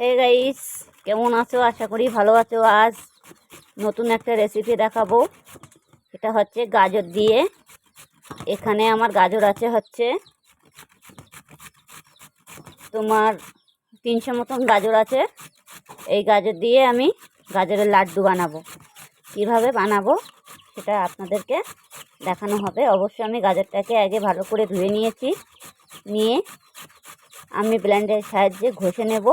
Hey guys কেমন আছো? আশা করি ভালো আছো। আজ নতুন একটা রেসিপি দেখাবো। এটা হচ্ছে গাজর দিয়ে। এখানে আমার গাজর আছে হচ্ছে তোমার তিনশো মতন গাজর আছে। এই গাজর দিয়ে আমি গাজরের লাড্ডু বানাবো। কীভাবে বানাবো? সেটা আপনাদেরকে দেখানো হবে। অবশ্যই আমি গাজরটাকে আগে ভালো করে ধুয়ে নিয়েছি। নিয়ে আমি ব্লেন্ডের সাহায্যে ঘষে নেব।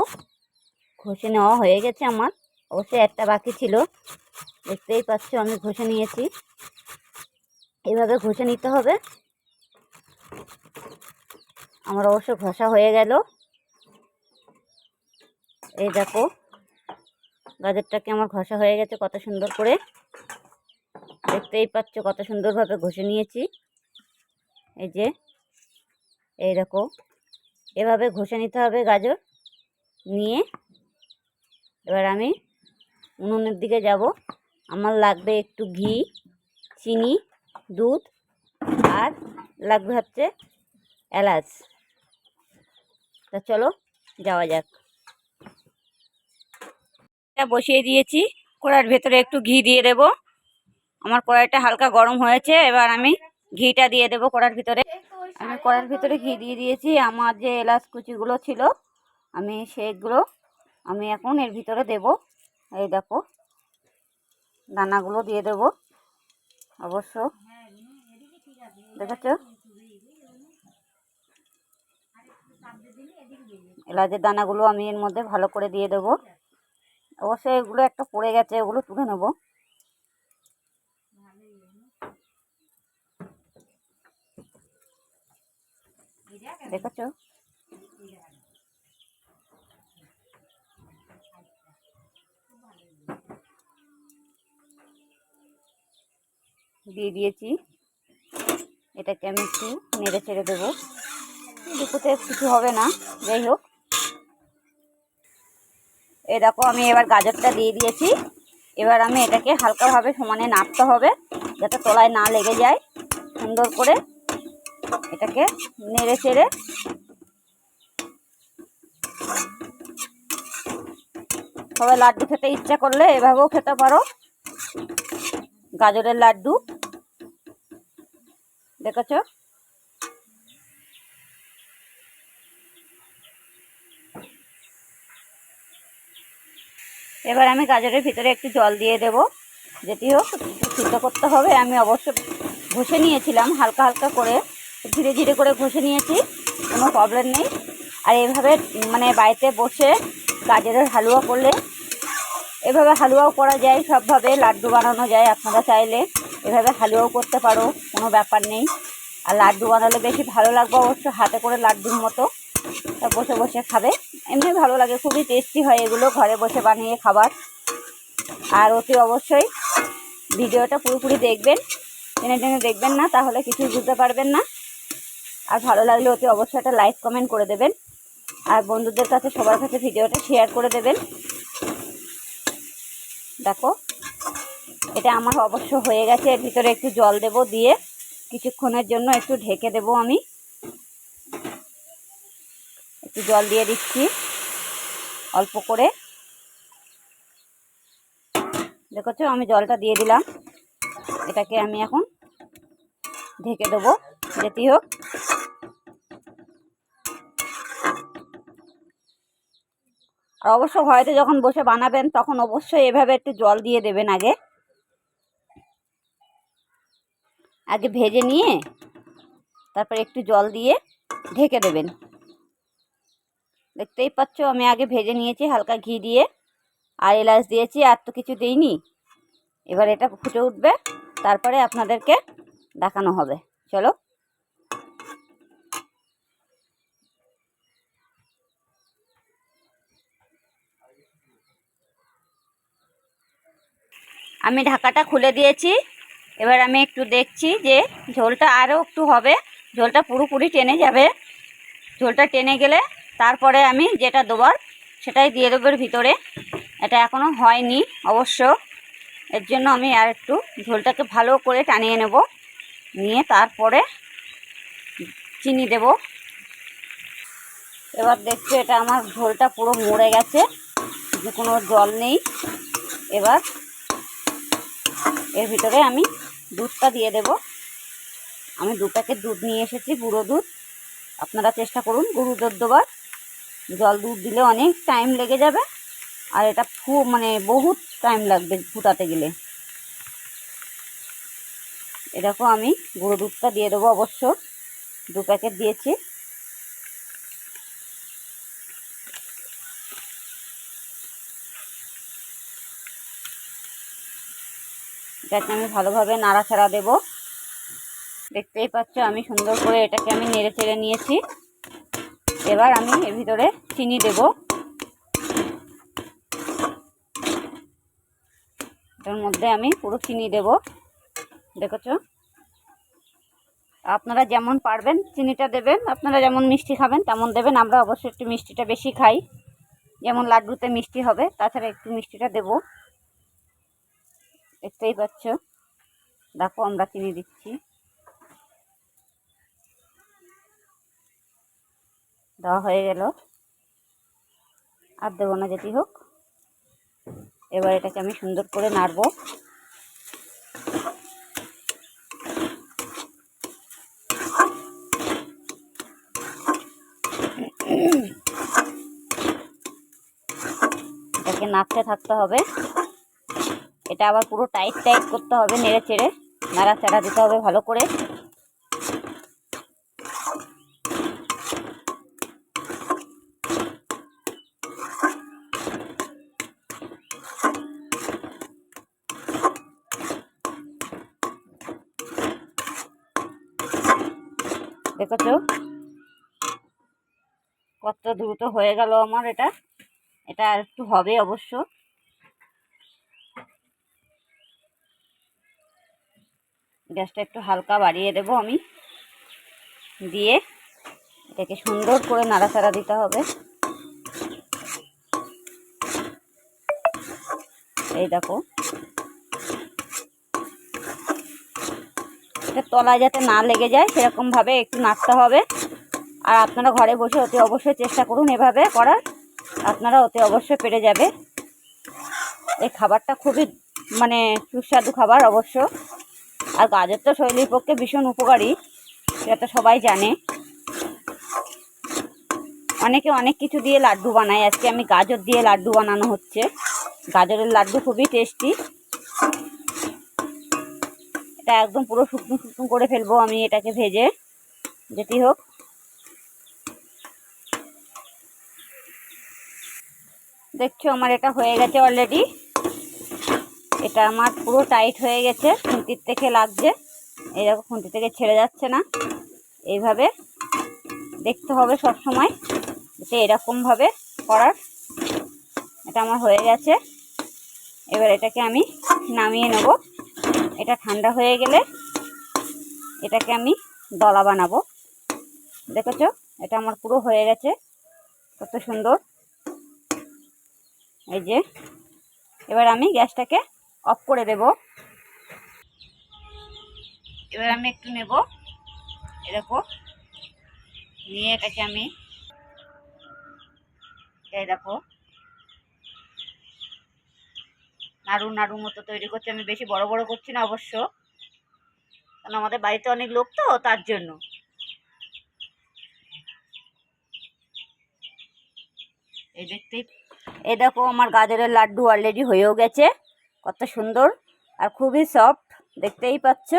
ঘষে নেওয়া হয়ে গেছে আমার। অবশ্যই একটা বাকি ছিল। দেখতেই পাচ্ছ, আমি ঘষে নিয়েছি। এইভাবে ঘষে নিতে হবে। আমার অবশ্য ঘষা হয়ে গেল। এই দেখো, গাজরটাকে আমার ঘষা হয়ে গেছে কত সুন্দর করে। দেখতেই পাচ্ছ, কত সুন্দরভাবে ঘষে নিয়েছি। এই যে, এই দেখো, এভাবে ঘষে নিতে হবে গাজর। নিয়ে এবার আমি উনুনের দিকে যাব। আমার লাগবে একটু ঘি, চিনি, দুধ আর লাগবে হচ্ছে এলাচ। তা চলো যাওয়া যাক। এটা বসিয়ে দিয়েছি, কড়ার ভেতরে একটু ঘি দিয়ে দেব। আমার কড়াইটা হালকা গরম হয়েছে, এবার আমি ঘিটা দিয়ে দেব কড়ার ভিতরে। আমি কড়ার ভিতরে ঘি দিয়ে দিয়েছি। আমার যে এলাচ কুচিগুলো ছিল, আমি সেগুলো আমি এখন এর ভিতরে দেব। এই দেখো, দানাগুলো দিয়ে দেব, অবশ্য। দেখেছ? এলাচের দানাগুলো আমি এর মধ্যে ভালো করে দিয়ে দেব। অবশ্যই এগুলো একটা পড়ে গেছে, ওগুলো তুলে নেব। দেখেছ? দিয়ে দিয়েছি। এটাকে আমি একটু নেড়ে ছেড়ে দেবো। দুপুতে কিছু হবে না, যাই হোক। এই দেখো, আমি এবার গাজরটা দিয়ে দিয়েছি। এবার আমি এটাকে হালকাভাবে সমানে নাড়তে হবে, যাতে তলায় না লেগে যায়। সুন্দর করে এটাকে নেড়ে চেড়ে সবাই লাড্ডু খেতে ইচ্ছা করলে এভাবেও খেতে পারো। গাজরের লাড্ডু। দেখেছ? এবার আমি গাজরের ভিতরে একটু জল দিয়ে দেব। যেটি হোক সিদ্ধ করতে হবে। আমি অবশ্য ঘষে নিয়েছিলাম, হালকা হালকা করে ধীরে ধীরে করে ঘষে নিয়েছি। কোনো প্রবলেম নেই। আর এভাবে মানে বাড়িতে বসে গাজরের হালুয়া করলে এভাবে হালুয়াও করা যায়, সবভাবে লাড্ডু বানানো যায় আপনারা চাইলে। এভাবে হালুয়াও করতে পারো, কোনো ব্যাপার নেই। আর লাড্ডু বানালে বেশি ভালো লাগবে অবশ্য, হাতে করে লাড্ডুর মতো। বসে বসে খাবে। এমনি ভালো লাগে, খুবই টেস্টি হয় এগুলো, ঘরে বসে বানিয়ে খাবার। আর অতি অবশ্যই ভিডিওটা পুরোপুরি দেখবেন। টেনে টেনে দেখবেন না, তাহলে কিছুই বুঝতে পারবেন না। আর ভালো লাগলে অতি অবশ্যই একটা লাইক কমেন্ট করে দেবেন। আর বন্ধুদের কাছে সবার কাছে ভিডিওটা শেয়ার করে দেবেন। দেখো, এটা আমার অবশ্য হয়ে গেছে, এর ভিতরে একটু জল দেব দিয়ে কিছুক্ষণের জন্য একটু ঢেকে দেব আমি। একটু জল দিয়ে দিচ্ছি, অল্প করে। দেখেছ, আমি জলটা দিয়ে দিলাম। এটাকে আমি এখন ঢেকে দেবো, যেটি হোক। অবশ্য হয়তো যখন বসে বানাবেন, তখন অবশ্যই এভাবে একটু জল দিয়ে দেবেন আগে। আগে ভেজে নিয়ে, তারপর একটু জল দিয়ে ঢেকে দেবেন। দেখতেই পাচ্ছ, আমি আগে ভেজে নিয়েছি হালকা ঘি দিয়ে, আর এলাচ দিয়েছি, আর তো কিছু দিইনি। এবার এটা ফুটে উঠবে, তারপরে আপনাদেরকে দেখানো হবে। চলো। আমি ঢাকাটা খুলে দিয়েছি। এবার আমি একটু দেখছি যে ঝোলটা আরও একটু হবে। ঝোলটা পুরোপুরি টেনে যাবে। ঝোলটা টেনে গেলে তারপরে আমি যেটা দেবার সেটাই দিয়ে দেবো ভিতরে। এটা এখনও হয়নি অবশ্য। এর জন্য আমি আর একটু ঝোলটাকে ভালো করে টানিয়ে নেব। নিয়ে তারপরে চিনি দেব। এবার দেখছ এটা আমার ঝোলটা পুরো মরে গেছে। যে কোনো জল নেই। এবার এর ভিতরে আমি দুধটা দিয়ে দেব। আমি দু প্যাকেট দুধ নিয়ে এসেছি, গুঁড়ো দুধ। আপনারা চেষ্টা করুন গুঁড়ো দুধ দেবার জল দুধ দিলে অনেক টাইম লেগে যাবে। আর এটা ফু মানে বহুত টাইম লাগবে ফুটাতে গেলে। এরকম আমি গুঁড়ো দুধটা দিয়ে দেবো অবশ্য। দু প্যাকেট দিয়েছি। এটাকে আমি ভালোভাবে নাড়াচাড়া দেব। দেখতেই পাচ্ছ আমি সুন্দর করে এটাকে আমি নেড়ে চেড়ে নিয়েছি। এবার আমি এর ভিতরে চিনি দেব। এটার মধ্যে আমি পুরো চিনি দেব। দেখেছ? আপনারা যেমন পারবেন চিনিটা দেবেন, আপনারা যেমন মিষ্টি খাবেন তেমন দেবেন। আমরা অবশ্যই একটু মিষ্টিটা বেশি খাই। যেমন লাড্ডুতে মিষ্টি হবে, তাছাড়া একটু মিষ্টিটা দেব। দেখতেই পাচ্ছ। দেখো, আমরা কিনে দিচ্ছি। দেওয়া হয়ে গেল। আর দেবো না, যেটি হোক। এবার এটাকে আমি সুন্দর করে নাড়বো। এটাকে নাড়তে থাকতে হবে। এটা আবার পুরো টাইট টাইট করতে হবে, নেড়ে চেড়ে। নাড়া নাড়াচাড়া দিতে হবে ভালো করে। দেখেছ? কত দ্রুত হয়ে গেল আমার এটা। এটা আর একটু হবে অবশ্য। গ্যাসটা একটু হালকা বাড়িয়ে দেব আমি। দিয়ে এটাকে সুন্দর করে নাড়াচাড়া দিতে হবে। এই দেখো। এটা তলায় যাতে না লেগে যায় সেরকমভাবে একটু নাড়তে হবে। আর আপনারা ঘরে বসে অতি অবশ্যই চেষ্টা করুন এভাবে করার। আপনারা অতি অবশ্যই পেরে যাবে। এই খাবারটা খুবই মানে সুস্বাদু খাবার অবশ্য। আর গাজর তো শরীরের পক্ষে ভীষণ উপকারী, সেটা তো সবাই জানে। অনেকে অনেক কিছু দিয়ে লাড্ডু বানায়। আজকে আমি গাজর দিয়ে লাড্ডু বানানো হচ্ছে। গাজরের লাড্ডু খুবই টেস্টি এটা একদম পুরো শুকনো শুকনো করে ফেলব আমি এটাকে ভেজে, যেটি হোক। দেখছ আমার এটা হয়ে গেছে অলরেডি এটা আমার পুরো টাইট হয়ে গেছে, খুন্তির থেকে লাগছে। দেখো, খুন্তি থেকে ছেড়ে যাচ্ছে না। এইভাবে দেখতে হবে সব সময় যাতে এরকমভাবে করার এটা আমার হয়ে গেছে। এবার এটাকে আমি নামিয়ে নেব। এটা ঠান্ডা হয়ে গেলে এটাকে আমি দলা বানাবো। দেখেছ? এটা আমার পুরো হয়ে গেছে। কত সুন্দর। এই যে, এবার আমি গ্যাসটাকে অফ করে দেব। এবার আমি একটু নেব। এরকম নিয়ে এটাকে আমি এই দেখো, নাড়ু নাড়ু মতো তৈরি করছি। আমি বেশি বড় বড় করছি না অবশ্য। কারণ আমাদের বাড়িতে অনেক লোক তো, তার জন্য। এই দেখতেই এই দেখো, আমার গাজরের লাড্ডু অলরেডি হয়েও গেছে। কত সুন্দর আর খুবই সফট দেখতেই পাচ্ছ?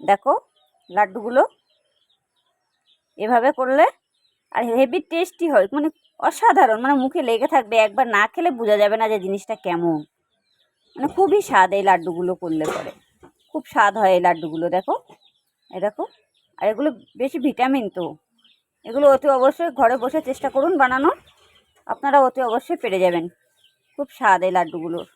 দেখো লাড্ডুগুলো। এভাবে করলে আর হেভি টেস্টি হয় মানে অসাধারণ মানে মুখে লেগে থাকবে, একবার না খেলে বোঝা যাবে না যে জিনিসটা কেমন। মানে খুবই স্বাদ এই লাড্ডুগুলো করলে পরে। খুব স্বাদ হয় এই লাড্ডুগুলো, দেখো। এ দেখো, আর এগুলো বেশি ভিটামিন তো। এগুলো অতি অবশ্যই ঘরে বসে চেষ্টা করুন বানানোর। আপনারা অতি অবশ্যই পেরে যাবেন। খুব স্বাদ এই লাড্ডুগুলোর।